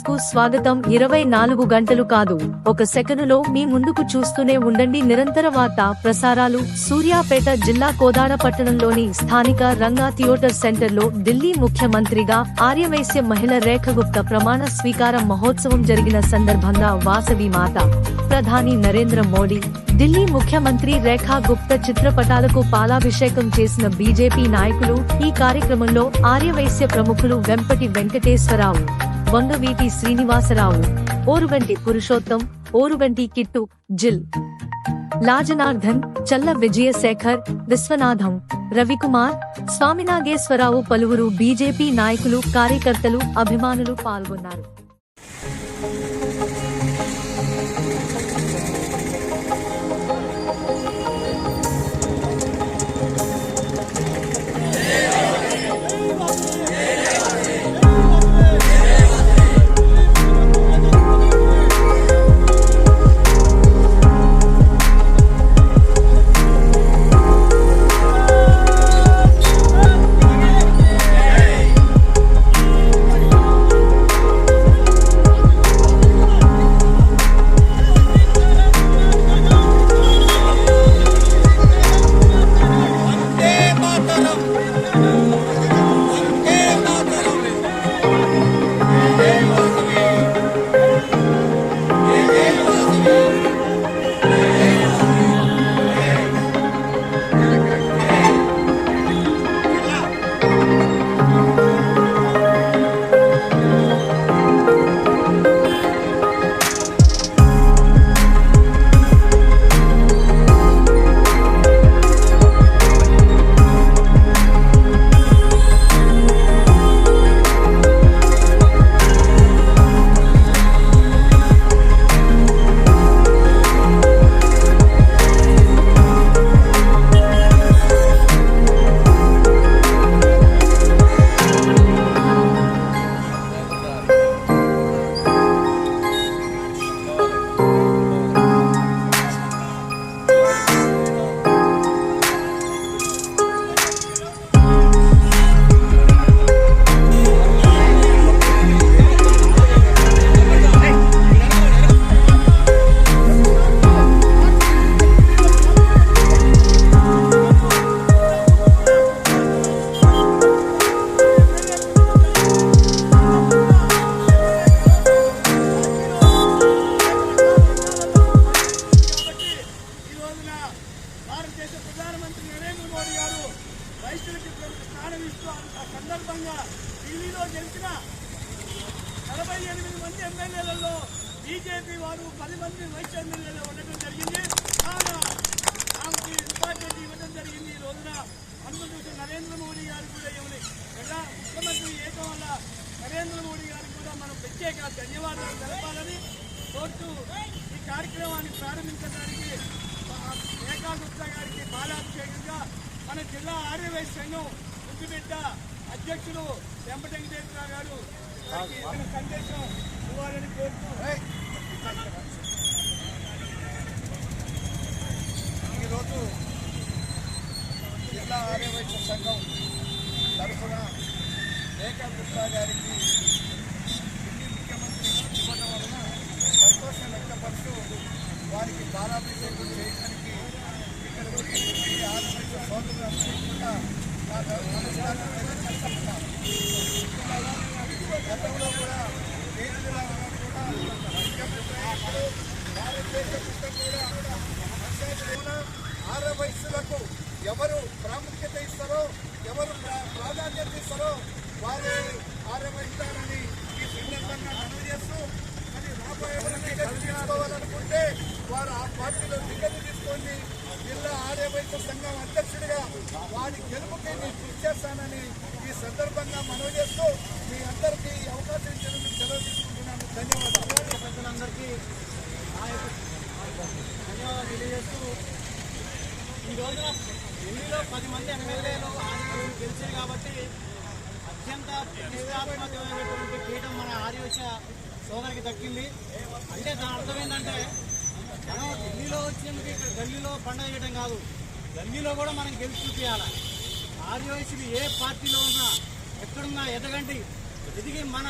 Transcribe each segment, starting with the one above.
న్యూస్కు స్వాగతం. ఇరవై నాలుగు గంటలు కాదు. ఒక సెకనులో మీ ముందుకు చూస్తూనే ఉండండి. నిరంతర వార్త ప్రసారాలు. సూర్యాపేట జిల్లా కోదాడ పట్టణంలోని స్థానిక రంగా థియేటర్ సెంటర్లో ఢిల్లీ ముఖ్యమంత్రిగా ఆర్యవైశ్య మహిళ రేఖ గుప్త ప్రమాణ స్వీకారం మహోత్సవం జరిగిన సందర్భంగా వాసవి మాత ప్రధాని నరేంద్ర మోడీ ఢిల్లీ ముఖ్యమంత్రి రేఖా గుప్త చిత్రపటాలకు పాలాభిషేకం చేసిన బీజేపీ నాయకులు ఈ కార్యక్రమంలో ఆర్యవైశ్య ప్రముఖులు వెంపటి వెంకటేశ్వరరావు వంగవీటి శ్రీనివాసరావు ఓరుగంటి పురుషోత్తం ఓరుగంటి కిట్టు జిల్. లాజనార్ధన్ చల్ల విజయశేఖర్ విశ్వనాథం రవికుమార్ స్వామినాగేశ్వరరావు పలువురు బీజేపీ నాయకులు కార్యకర్తలు అభిమానులు పాల్గొన్నారు. ప్రధానమంత్రి నరేంద్ర మోడీ గారు రైతులకి స్నానం ఇస్తూ ఆ సందర్భంగా ఢిల్లీలో గెలిచిన నలభై ఎనిమిది మంది ఎమ్మెల్యేలలో బీజేపీ వారు పది మంది వైస్ ఎమ్మెల్యేలు ఉండటం జరిగింది. కావున ఆమెకి ఇంపార్టెంట్ ఇవ్వడం జరిగింది. ఈ రోజున అందుకు నరేంద్ర మోడీ గారు కూడా ఏమని ఎలా ముఖ్యమంత్రి ఏకం వల్ల నరేంద్ర మోడీ గారికి కూడా మనం ప్రత్యేక ధన్యవాదాలు తెలపాలని కోరుతూ ఈ కార్యక్రమాన్ని ప్రారంభించడానికి రేఖా గుప్తా గారికి బాలాభిషేకంగా మన జిల్లా ఆర్యవైశ్య సంఘం ముద్దుబిడ్డ అధ్యక్షుడు వెంపటి గారు వారికి సందేశం ఇవ్వాలని కోరుతూ ఈరోజు జిల్లా ఆర్యవైశ్య సంఘం తరఫున రేఖా గుప్తా గారికి ముఖ్యమంత్రి ఇవ్వడం వలన సంతోషం వ్యక్తపరుస్తూ వారికి బాలాభిషేకం చేయడానికి ఇక్కడ వచ్చి ఆర్యవైశ్య సోదరులు అందరికీ కూడా నా నమస్కారం తెలియజేస్తున్నాను గతంలో కూడా దేశంలో కూడా కూడా వయస్సులకు ఎవరు ప్రాముఖ్యత ఇస్తారో ఎవరు ప్రా- ప్రాధాన్యత ఇస్తారో వారు ఆరవహిస్తారని ఈ సందర్భంగా మనవి చేస్తూ మరి రాబోయే తీసుకోవాలనుకుంటే వారు ఆ పార్టీలో టికెట్ తీసుకోండి. జిల్లా ఆడేవైపు సంఘం అధ్యక్షుడిగా వారి గెలుపుకి నేను కృషి చేస్తానని ఈ సందర్భంగా మనవి చేస్తూ మీ అందరికీ ఈ అవకాశం ఇచ్చినందుకు సెలవు తీసుకుంటున్నాను. ధన్యవాదాలు. ప్రజలందరికీ ధన్యవాదాలు తెలియజేస్తూ ఈ రోజున ఢిల్లీలో పది మంది ఎమ్మెల్యేలు ఆర్యవైశ్యులు గెలిచారు కాబట్టి అత్యంత ప్రతిష్టాత్మకమైనటువంటి పీఠం మన ఆర్యవైశ్య సోదరికి దక్కింది. అంటే దాని అర్థం ఏంటంటే మనం ఢిల్లీలో వచ్చినందుకు ఇక్కడ గల్లీలో పండగ చేయడం కాదు. గల్లీలో కూడా మనం గెలిచి చూపించాలి ఆర్యవైశ్యులు ఏ పార్టీలో ఉన్నా ఎక్కడున్నా ఎదగండి. ఎదిగి మన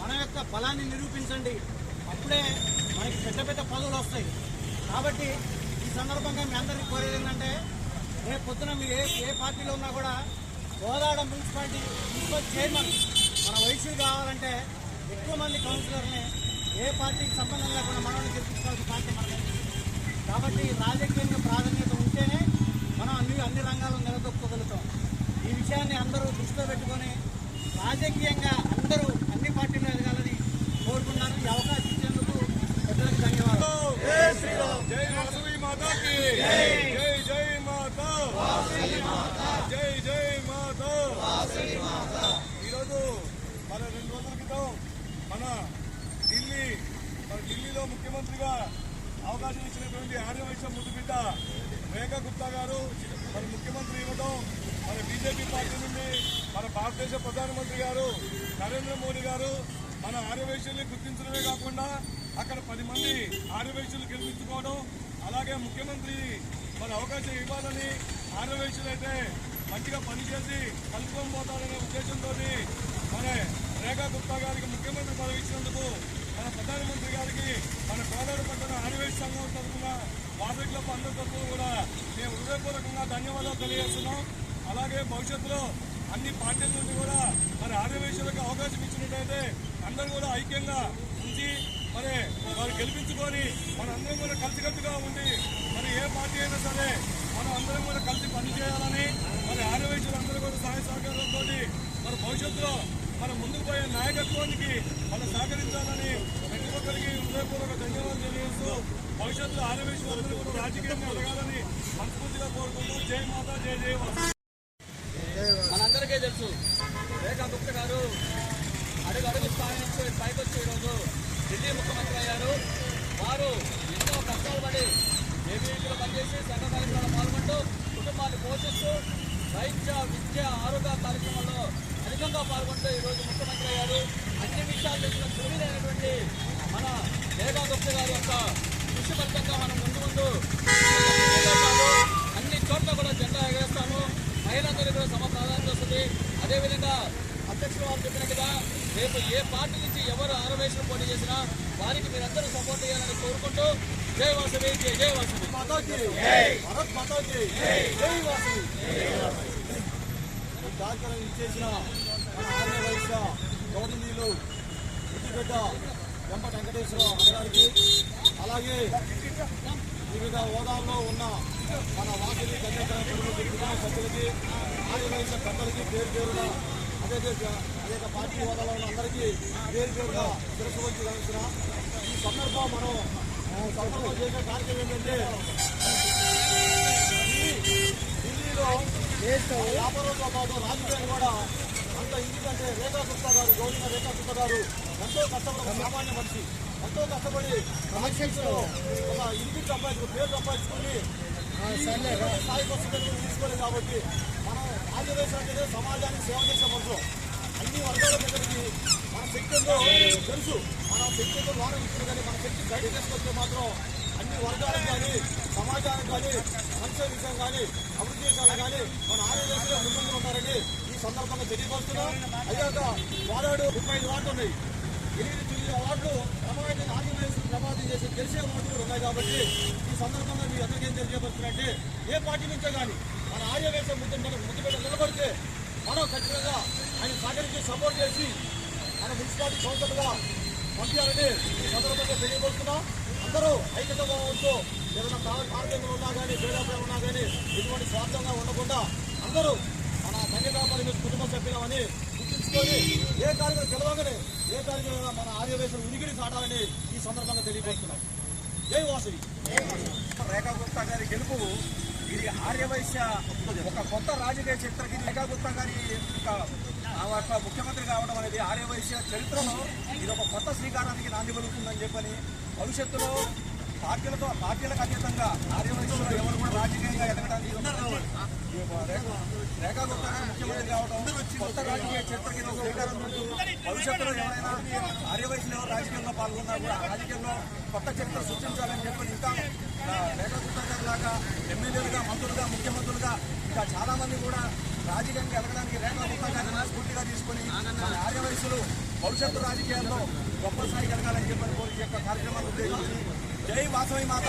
మన యొక్క బలాన్ని నిరూపించండి. అప్పుడే మనకి పెద్ద పెద్ద పదవులు వస్తాయి. కాబట్టి ఈ సందర్భంగా మీ అందరికీ కోరేది ఏంటంటే రేపు పొద్దున మీరు ఏ ఏ పార్టీలో ఉన్నా కూడా గోదావరి మున్సిపాలిటీ మున్సిపల్ చైర్మన్ మన వయసులు కావాలంటే ఎక్కువ మంది కౌన్సిలర్ని ఏ పార్టీకి సంబంధం లేకుండా మనల్ని గెలిపించుకోవాల్సిన పార్టీ మనది. కాబట్టి రాజకీయంగా ప్రాధాన్యత ఉంటేనే మనం అన్ని అన్ని రంగాల్లో నిలదొక్కగలుగుతాం. ఈ విషయాన్ని అందరూ దృష్టిలో పెట్టుకొని రాజకీయంగా అందరూ అన్ని పార్టీలు ఎదగాలని కోరుకున్నాను ఈ అవకాశం ఇచ్చేందుకు పెద్దలకు ధన్యవాదాలు జై వాసవి మాతాకి జై జై మాతా జై జై మాతా ఈరోజు మన రెండు రోజుల క్రితం మన ఢిల్లీ మన ఢిల్లీలో ముఖ్యమంత్రిగా అవకాశం ఇచ్చినటువంటి ఆర్యవైశ్య ముందు బిడ్డ రేఖా గుప్తా గారు మన ముఖ్యమంత్రి ఇవ్వడం మన బీజేపీ పార్టీ నుండి మన భారతదేశ ప్రధానమంత్రి గారు నరేంద్ర మోడీ గారు మన ఆర్యవైశ్యుల్ని గుర్తించడమే కాకుండా అక్కడ పది మంది ఆర్యవైశ్యులు గెలిపించుకోవడం అలాగే ముఖ్యమంత్రి మన అవకాశం ఇవ్వాలని ఆర్యవైశ్యులైతే మంచిగా పనిచేసి కలుపుకొని పోతారనే ఉద్దేశంతో మన రేఖా గుప్తా గారికి ముఖ్యమంత్రి పదవి ఇచ్చినందుకు మన ప్రధానమంత్రి గారికి మన గోదావరి పట్టణ ఆదివేశ సంఘం తరఫున వాసవి క్లబ్ అందరి తరఫున కూడా మేము హృదయపూర్వకంగా ధన్యవాదాలు తెలియజేస్తున్నాం. అలాగే భవిష్యత్తులో అన్ని పార్టీల నుండి కూడా మరి ఆదివేశాలకు అవకాశం ఇచ్చినట్టయితే అందరూ కూడా ఐక్యంగా ఉంచి మరి వారు గెలిపించుకొని మన అందరం కూడా కలిసికట్టుగా ఉండి మరి ఏ పార్టీ అయినా సరే మనం అందరం కూడా కలిసి పనిచేయాలని మరి ఆర్యవేశ్యులు అందరూ కూడా సహాయ సహకారంతో మరి భవిష్యత్తులో మన ముందుకు పోయే నాయకత్వానికి మనం సహకరించాలని ప్రతి ఒక్కరికి హృదయపూర్వక ధన్యవాదాలు తెలియజేస్తూ భవిష్యత్తులో ఆర్యవేశ్యులు అందరూ రాజకీయంగా ఎదగాలని మనస్ఫూర్తిగా కోరుకుంటూ జై మాతా జై జయ మనందరికీ తెలుసు రేఖా గుప్త గారు అడుగు అడుగు స్థాయి నుంచి పైకి వచ్చి ఈరోజు ఢిల్లీ ముఖ్యమంత్రి అయ్యారు. వారు ఎన్నో కష్టాలు పడి ఏబీలో పనిచేసి సంఘ కార్యక్రమాలు పాల్గొంటూ కుటుంబాన్ని పోషిస్తూ వైద్య విద్య ఆరోగ్య కార్యక్రమాల్లో అధికంగా పాల్గొంటూ ఈరోజు ముఖ్యమంత్రి అయ్యారు. అన్ని విషయాలు తెలిసిన మన రేఖా గుప్త గారి యొక్క కృషి ఫలితంగా మనం ముందు ముందు అన్ని చోట్ల కూడా జెండా ఎగరేస్తాము. మహిళలందరికీ కూడా సమ ప్రాధాన్యత వస్తుంది. అదేవిధంగా అధ్యక్షులు వారు చెప్పినట్టుగా రేపు ఏ పార్టీ నుంచి ఎవరు ఆరవేశం పోటీ చేసినా వారికి మీరందరూ సపోర్ట్ చేయాలని కోరుకుంటూ జై వాసవి జై జై వాసవి. మాతాకి భరత్ జై వాసవి. ఇచ్చేసిన మన వైశ్య గౌరవనీయులు ముద్దుబిడ్డ వెంప వెంకటేశ్వరరావు అన్నగారికి అలాగే వివిధ హోదాల్లో ఉన్న మన వాసవి కన్యాకుమారి సభ్యులకి ఆర్య పెద్దలకి పేరు పేరుగా అదే అనేక పార్టీ హోదాలో ఉన్న అందరికీ పేరు పేరుగా శిరస్సు వచ్చి కలిసిన ఈ సందర్భం మనం సందర్భం చేసే కార్యక్రమం ఏంటంటే ఢిల్లీలో వ్యాపారంతో పాటు రాజకీయాలు కూడా అంత ఎందుకంటే రేఖా గుప్తా గారు గౌరవ రేఖా గుప్తా గారు ఎంతో కష్టపడి సామాన్య మనిషి ఎంతో కష్టపడి రాజకీయంలో ఒక ఇంటికి సంపాదించుకుని పేరు సంపాదించుకుని ఈ స్థాయికి వస్తుందని తీసుకోలేదు కాబట్టి మనం ఆంధ్రప్రదేశ్ అంటే సమాజానికి సేవ చేసే మనుషులు. అన్ని వర్గాల దగ్గరికి మన శక్తి తెలుసు. మన శక్తి ఏందో లోనం ఇచ్చింది కానీ మన శక్తి బయట తీసుకొస్తే మాత్రం అన్ని వర్గాలకు కానీ సమాజానికి కానీ మంచి విషయం కానీ అభివృద్ధి విషయాలు కానీ మన ఆంధ్రప్రదేశ్లో ముందు ఉంటారని సందర్భంగా తెలియపరుస్తున్నాం అయ్యాక వాడాడు ముప్పై ఐదు వార్డులు ఉన్నాయి. ఎనిమిది తొమ్మిది వార్డులు క్రమమైన ఆంధ్రప్రదేశ్ ప్రభావితం చేసి తెలిసే వార్డులు కూడా ఉన్నాయి కాబట్టి ఈ సందర్భంగా మీ అందరికీ ఏం తెలియపరుస్తున్నట్టే ఏ పార్టీ నుంచే కానీ మన ఆర్యవేశ ముద్దు మనకు ముద్దు నిలబడితే మనం ఖచ్చితంగా ఆయన సహకరించి సపోర్ట్ చేసి మన మున్సిపాలిటీ కౌన్సిలర్గా పంపించాలని ఈ సందర్భంగా తెలియపరుస్తున్నాం అందరూ ఐక్యతగా ఉంటూ ఏదైనా కార్యక్రమం ఉన్నా కానీ భేదాభిప్రాయం ఉన్నా కానీ ఎటువంటి స్వార్థంగా ఉండకుండా అందరూ సభ్యులమని గుర్తించుకొని ఏ కార్యక్రమం గెలవగానే ఏ కార్యక్రమం మన ఆర్యవేశం ఉనికిని సాటాలని ఈ సందర్భంగా తెలియజేస్తున్నాం జై వాసవి రేఖా గుప్తా గారి గెలుపు ఇది ఆర్యవైశ్య ఒక కొత్త రాజకీయ చరిత్రకి రేఖా గుప్తా గారి యొక్క ఆ ముఖ్యమంత్రి కావడం అనేది ఆర్యవైశ్య చరిత్రలో ఇది ఒక కొత్త శ్రీకారానికి నాంది పలుకుతుందని చెప్పని భవిష్యత్తులో పార్టీలతో పార్టీలకు అతీతంగా ఆర్యవైశ్య ఎవరు కూడా రాజకీయంగా ఎదగడానికి ఇది ఒక ఈ ముఖ్యమంత్రి కావడం కొత్త రాజకీయ చరిత్రకి ఇది ఒక శ్రీకారం చుట్టూ భవిష్యత్తులో ఎవరైనా ఆర్యవైశ్యులు రాజకీయంలో పాల్గొన్నా కూడా రాజకీయంలో కొత్త చరిత్ర సృష్టించాలని చెప్పి ఇంకా ఆ, రేఖా గుప్తా గారి లాగా ఎమ్మెల్యేలుగా మంత్రులుగా ముఖ్యమంత్రులుగా ఇంకా చాలామంది కూడా రాజకీయంగా ఎదగడానికి రేఖ గుప్తా గారిని స్ఫూర్తిగా తీసుకొని మన భవిష్యత్తు రాజకీయాల్లో గొప్ప స్థాయికి ఎదగాలని చెప్పి ఈ యొక్క కార్యక్రమాలు ఉద్దేశించి జై వాసవి మాత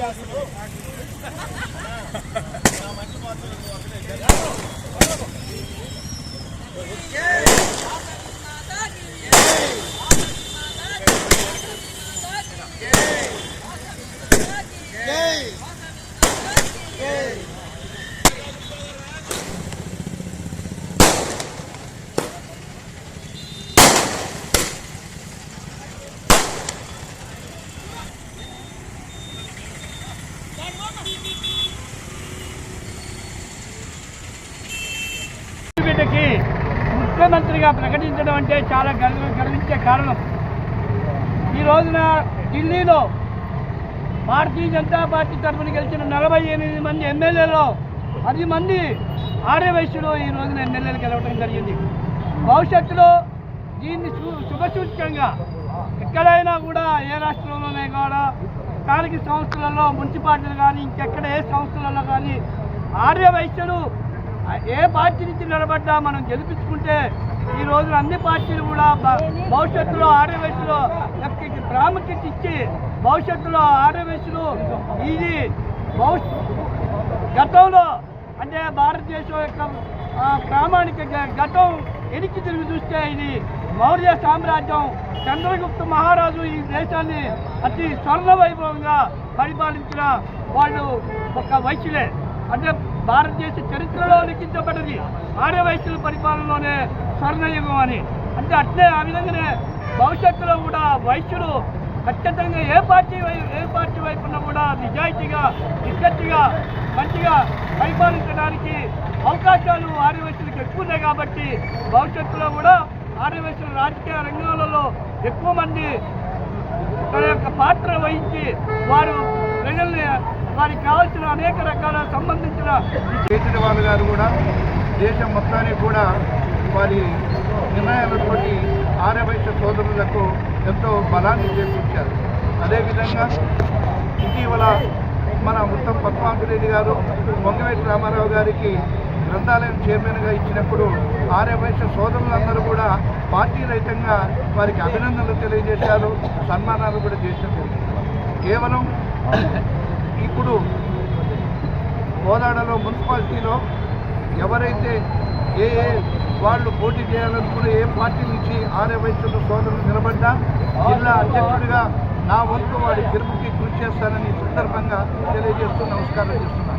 Ah, ముఖ్యమంత్రిగా ప్రకటించడం అంటే చాలా గర్వ గర్వించే కారణం. ఈ రోజున ఢిల్లీలో భారతీయ జనతా పార్టీ తరఫున గెలిచిన నలభై ఎనిమిది మంది ఎమ్మెల్యేలో పది మంది ఆర్య ఈ రోజున ఎమ్మెల్యేలు గెలవడం జరిగింది. భవిష్యత్తులో దీన్ని శుభసూచకంగా ఎక్కడైనా కూడా ఏ రాష్ట్రంలోనే కూడా స్థానిక సంస్థలలో మున్సిపాలిటీలు కానీ ఇంకెక్కడ ఏ సంస్థలలో కానీ ఆర్యవైశ్యులు ఏ పార్టీ నుంచి నిలబడ్డా మనం గెలిపించుకుంటే ఈ రోజు అన్ని పార్టీలు కూడా భవిష్యత్తులో ఆర్య ప్రాముఖ్యత ఇచ్చి భవిష్యత్తులో ఆర్య ఇది గతంలో అంటే భారతదేశం యొక్క ప్రామాణిక గతం ఎనికి తిరిగి చూస్తే ఇది మౌర్య సామ్రాజ్యం చంద్రగుప్త మహారాజు ఈ దేశాన్ని అతి స్వర్ణ వైభవంగా పరిపాలించిన వాళ్ళు ఒక వైశ్యులే. అంటే భారతదేశ చరిత్రలో లిఖించబడ్డది. ఆర్య వైశ్యుల పరిపాలనలోనే స్వర్ణయుగం అని. అంటే అట్లే ఆ విధంగానే భవిష్యత్తులో కూడా వైశ్యులు ఖచ్చితంగా ఏ పార్టీ వై ఏ పార్టీ వైపున కూడా నిజాయితీగా నిక్కచ్చిగా మంచిగా పరిపాలించడానికి అవకాశాలు ఆర్యవైశ్యులకు ఎక్కువ ఉన్నాయి కాబట్టి భవిష్యత్తులో కూడా ఆర్యవైశ్యుల రాజకీయ రంగాలలో ఎక్కువ మంది తన యొక్క పాత్ర వహించి వారు ప్రజల్ని వారికి కావాల్సిన అనేక రకాల సంబంధించిన కేజ్రీవాల్ గారు కూడా దేశం మొత్తానికి కూడా వారి నిర్ణయాలతోటి ఆర్యవైశ్య సోదరులకు ఎంతో బలాన్ని చేకూర్చారు. అదేవిధంగా ఇటీవల మన ఉత్తమ పద్మావతిరెడ్డి గారు పొంగవేటి రామారావు గారికి గ్రంథాలయం చైర్మన్గా ఇచ్చినప్పుడు ఆర్యవైశ్య సోదరులందరూ కూడా పార్టీ రహితంగా వారికి అభినందనలు తెలియజేశారు సన్మానాలు కూడా చేశారు. కేవలం ఇప్పుడు కోదాడలో మున్సిపాలిటీలో ఎవరైతే ఏ ఏ వాళ్ళు పోటీ చేయాలనుకునే ఏ పార్టీ నుంచి ఆర్యవైశ్యుల సోదరులు నిలబడ్డా జిల్లా అధ్యక్షుడిగా నా వంతు వాడి గెలుపుకి కృషి చేస్తానని సందర్భంగా తెలియజేస్తూ నమస్కారం చేస్తున్నాను.